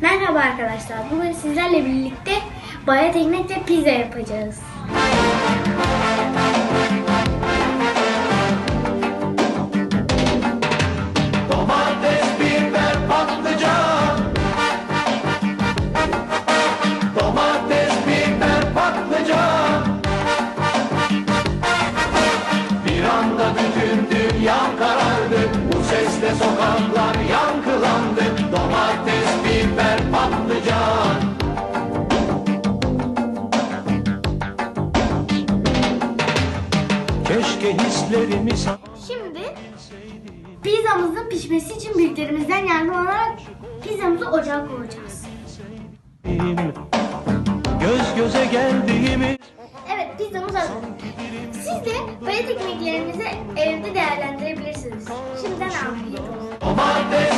Merhaba arkadaşlar. Bugün sizlerle birlikte bayat ekmekle pizza yapacağız. Bir anda bütün dünya karardı. Bu sesle sokaklar Keşke hislerimi Şimdi pizzamızın pişmesi için büyüklerimizden yardım alarak pizzamızı ocağa koyacağız. Göz göze geldiğimiz Evet pizzamız hazır. Siz de bayat ekmeklerinizi evde değerlendirebilirsiniz. Şimdiden afiyet olsun.